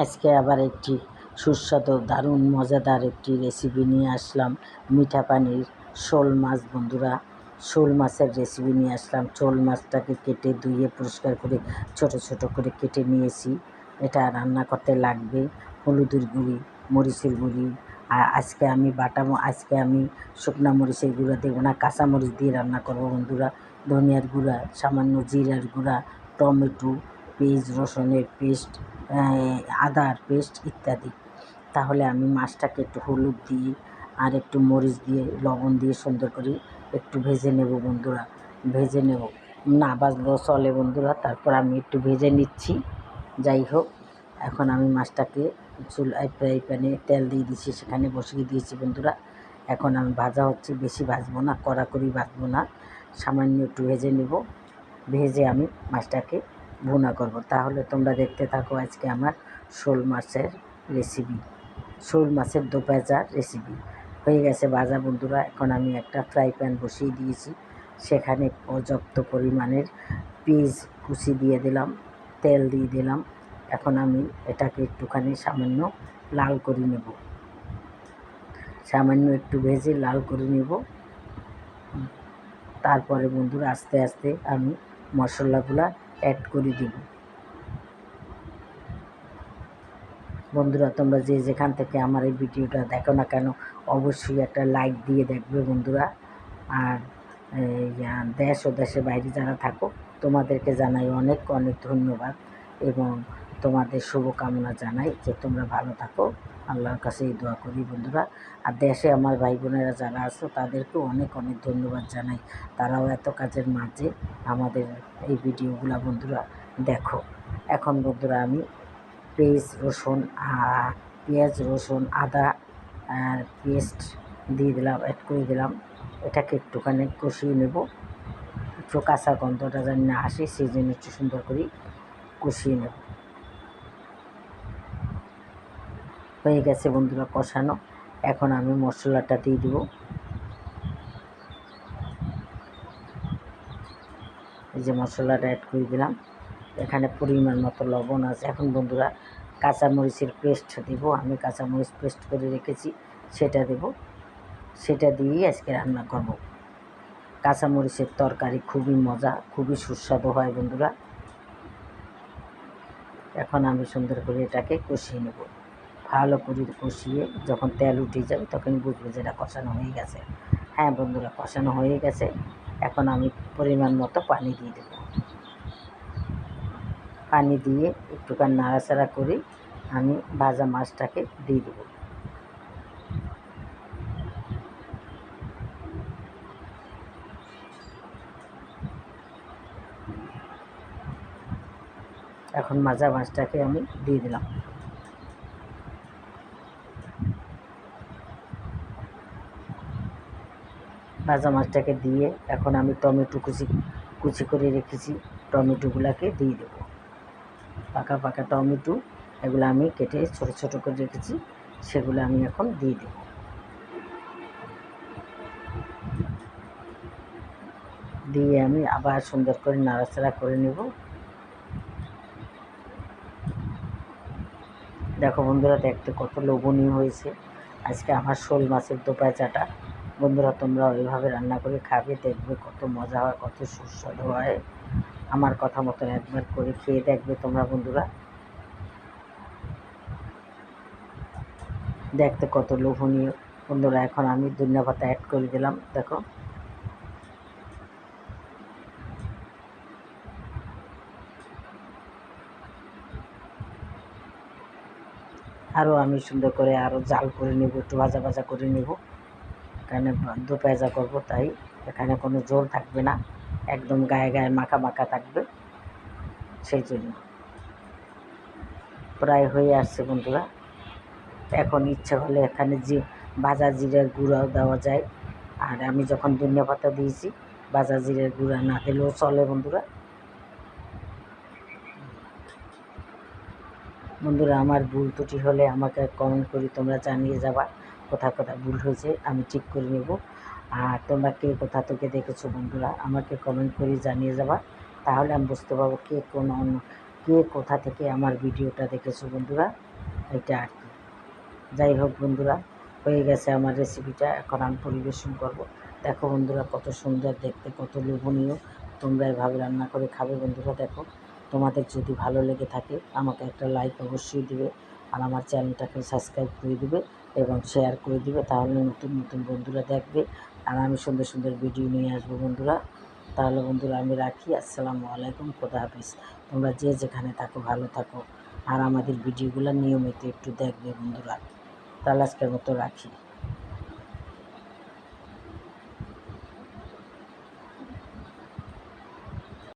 আজকে আবার একটি সুস্বাদু, দারুণ, মজাদার একটি রেসিপি নিয়ে আসলাম। মিঠা পানির শোল মাছ, বন্ধুরা। শোল মাছের রেসিপি নিয়ে আসলাম। শোল মাছটাকে কেটে ধুয়ে পরিষ্কার করে, ছোট ছোট করে কেটে নিয়েছি। এটা রান্না করতে লাগবে। হলুদের গুঁড়ি, মরিচের গুঁড়ি। আর আজকে আমি বাটা আজকে আমি শুকনা মরিচের গুঁড়া দেবো না, কাঁচা মরিচ দিয়ে রান্না করব, বন্ধুরা। ধনিয়ার গুঁড়া, সামান্য জিরার গুঁড়া, টমেটো পেঁয়াজ, রসুনের পেস্ট আদার পেস্ট ইত্যাদি। তাহলে আমি মাছটাকে একটু হলুদ দিয়ে আর একটু মরিচ দিয়ে, লবণ দিয়ে সুন্দর করে একটু ভেজে নেব বন্ধুরা, ভেজে নেব। না বাজলেও চলে বন্ধুরা, তারপর আমি একটু ভেজে নিচ্ছি। যাই হোক, এখন আমি মাছটাকে চুলায় ফ্রাই প্যানে তেল দিয়ে দিয়েছি সেখানে বসিয়ে দিয়েছি বন্ধুরা। এখন আমি ভাজা হচ্ছে, বেশি ভাজবো না, কড়াকড়ি ভাজবো না, সামান্য একটু ভেজে নেব। ভেজে আমি মাছটাকে ভুনা করব। তাহলে তোমরা দেখতে থাকো আজকে আমার শোল মাছের রেসিপি শোল মাছের দো পেঁচার রেসিপি হয়ে গেছে ভাজা বন্ধুরা, এখন আমি একটা ফ্রাই প্যান বসিয়ে দিয়েছি। সেখানে পর্যাপ্ত পরিমাণের পেঁয়াজ কুচি দিয়ে দিলাম, তেল দিয়ে দিলাম। এখন আমি এটাকে একটুখানি সামান্য লাল করে নেব। সামান্য একটু ভেজে লাল করে নেব। তারপরে বন্ধুরা আস্তে আস্তে আমি মশলাগুলা অ্যাড করে দিব। বন্ধুরা, তোমরা যে যেখান থেকে আমার এই ভিডিওটা দেখো না কেন, অবশ্যই একটা লাইক দিয়ে দেখবে বন্ধুরা। আর দেশ ও দেশের বাইরে যারা থাকো, তোমাদেরকে জানাই অনেক অনেক ধন্যবাদ। এবং তোমাদের শুভকামনা জানাই যে তোমরা ভালো থাকো। আল্লাহর কাছে এই দোয়া করি বন্ধুরা। আর দেশে আমার ভাই বোনেরা যারা আছো, তাদেরকেও অনেক অনেক ধন্যবাদ জানাই। তারাও এত কাজের মাঝে আমাদের এই ভিডিওগুলা বন্ধুরা দেখো। এখন বন্ধুরা আমি পেঁয়াজ, রসুন পেঁয়াজ, রসুন, আদা আর পেস্ট দিয়ে দিলাম অ্যাড করে দিলাম। এটাকে একটুখানি কষিয়ে নেব। একটু কাঁচা গন্ধটা যেন না আসে, সেই জন্য একটু সুন্দর করে কষিয়ে নেব। হয়ে গেছে বন্ধুরা কষানো। এখন আমি মশলাটা দিয়ে দেবো। এই যে মশলাটা অ্যাড করে দিলাম। এখানে পরিমাণ মতো লবণ আছে। এখন বন্ধুরা কাঁচামরিচের পেস্ট দেব। আমি কাঁচামরিচ পেস্ট করে রেখেছি, সেটা দেব। সেটা দিয়েই আজকে রান্না করব। কাঁচামরিচের তরকারি খুবই মজা, খুবই সুস্বাদু হয় বন্ধুরা। এখন আমি সুন্দর করে এটাকে কষিয়ে নেব। ভালো করে কষিয়ে যখন তেল উঠে যাবে, তখন বুঝব যে এটা কষানো হয়ে গেছে। হ্যাঁ বন্ধুরা, কষানো হয়ে গেছে। এখন আমি পরিমাণ মতো পানি দিয়ে দেবো। পানি দিয়ে একটুখানি নাড়াচাড়া করে আমি ভাজা মাছটাকে দিয়ে দেবো। এখন মাজা মাছটাকে আমি দিয়ে দিলাম। ভাজা মাছটাকে দিয়ে এখন আমি টমেটো কুচি কুচি করে রেখেছি। টমেটোগুলোকে দিয়ে দেবো। পাকা পাকা টমেটো, এগুলো আমি কেটে ছোট ছোট করে রেখেছি। সেগুলো আমি এখন দিয়ে দেব। দিয়ে আমি আবার সুন্দর করে নাড়াচাড়া করে নেব। দেখো বন্ধুরা, দেখতে কত লোভনীয় হয়েছে। আজকে আমার শোল মাছের দোপাচাটা। বন্ধুরা, তোমরা ওইভাবে রান্না করে খাবে, দেখবে কত মজা হয়, কত সুস্বাদু হয়। আমার কথা মতন একবার করে খেয়ে দেখবে তোমরা বন্ধুরা। দেখতে কত লোভনীয়। বন্ধুরা, এখন আমি ধনিয়া পাতা অ্যাড করে দিলাম, দেখো। আরও আমি সুন্দর করে আরও জাল করে নেব, একটু ভাজা ভাজা করে নেব। এখানে দু পেঁজা করব, তাই এখানে কোনো জোর থাকবে না, একদম গায়ে গায়ে মাখা মাখা থাকবে, সেই জন্য। প্রায় হয়ে আসছে বন্ধুরা। এখন ইচ্ছা হলে এখানে যে ভাজা জিরার গুঁড়াও দেওয়া যায়। আর আমি যখন ধনিয়া পাতা দিয়েছি ভাজা জিরার গুঁড়া না দিলেও চলে বন্ধুরা। বন্ধুরা, আমার ভুল ত্রুটি হলে আমাকে কমেন্ট করে তোমরা জানিয়ে যাবা। কোথায় কোথায় ভুল হয়েছে, আমি ঠিক করে নেব। আর তোমরা কে কোথা থেকে দেখেছ বন্ধুরা, আমাকে কমেন্ট করে জানিয়ে যাবা। তাহলে আমি বুঝতে পারব কে কোন কে কোথা থেকে আমার ভিডিওটা দেখেছ বন্ধুরা। এটা আর কি। যাই হোক বন্ধুরা, হয়ে গেছে আমার রেসিপিটা এখন আমি পরিবেশন করব। দেখো বন্ধুরা, কত সুন্দর দেখতে, কত লোভনীয়। তোমরা এভাবে রান্না করে খাবে বন্ধুরা, দেখো। তোমাদের যদি ভালো লেগে থাকে, আমাকে একটা লাইক অবশ্যই দিবে আর আমার চ্যানেলটাকে সাবস্ক্রাইব করে দিবে এবং শেয়ার করে দিবে, তাহলে নতুন নতুন বন্ধুরা দেখবে। আর আমি সুন্দর সুন্দর ভিডিও নিয়ে আসব বন্ধুরা। তাহলে বন্ধুরা আমি রাখি। আসসালামু আলাইকুম। খোদা হাফিজ। তোমরা যে যেখানে থাকো, ভালো থাকো। আর আমাদের ভিডিওগুলো নিয়মিত একটু দেখবে বন্ধুরা। তাহলে আজকের মতো রাখি।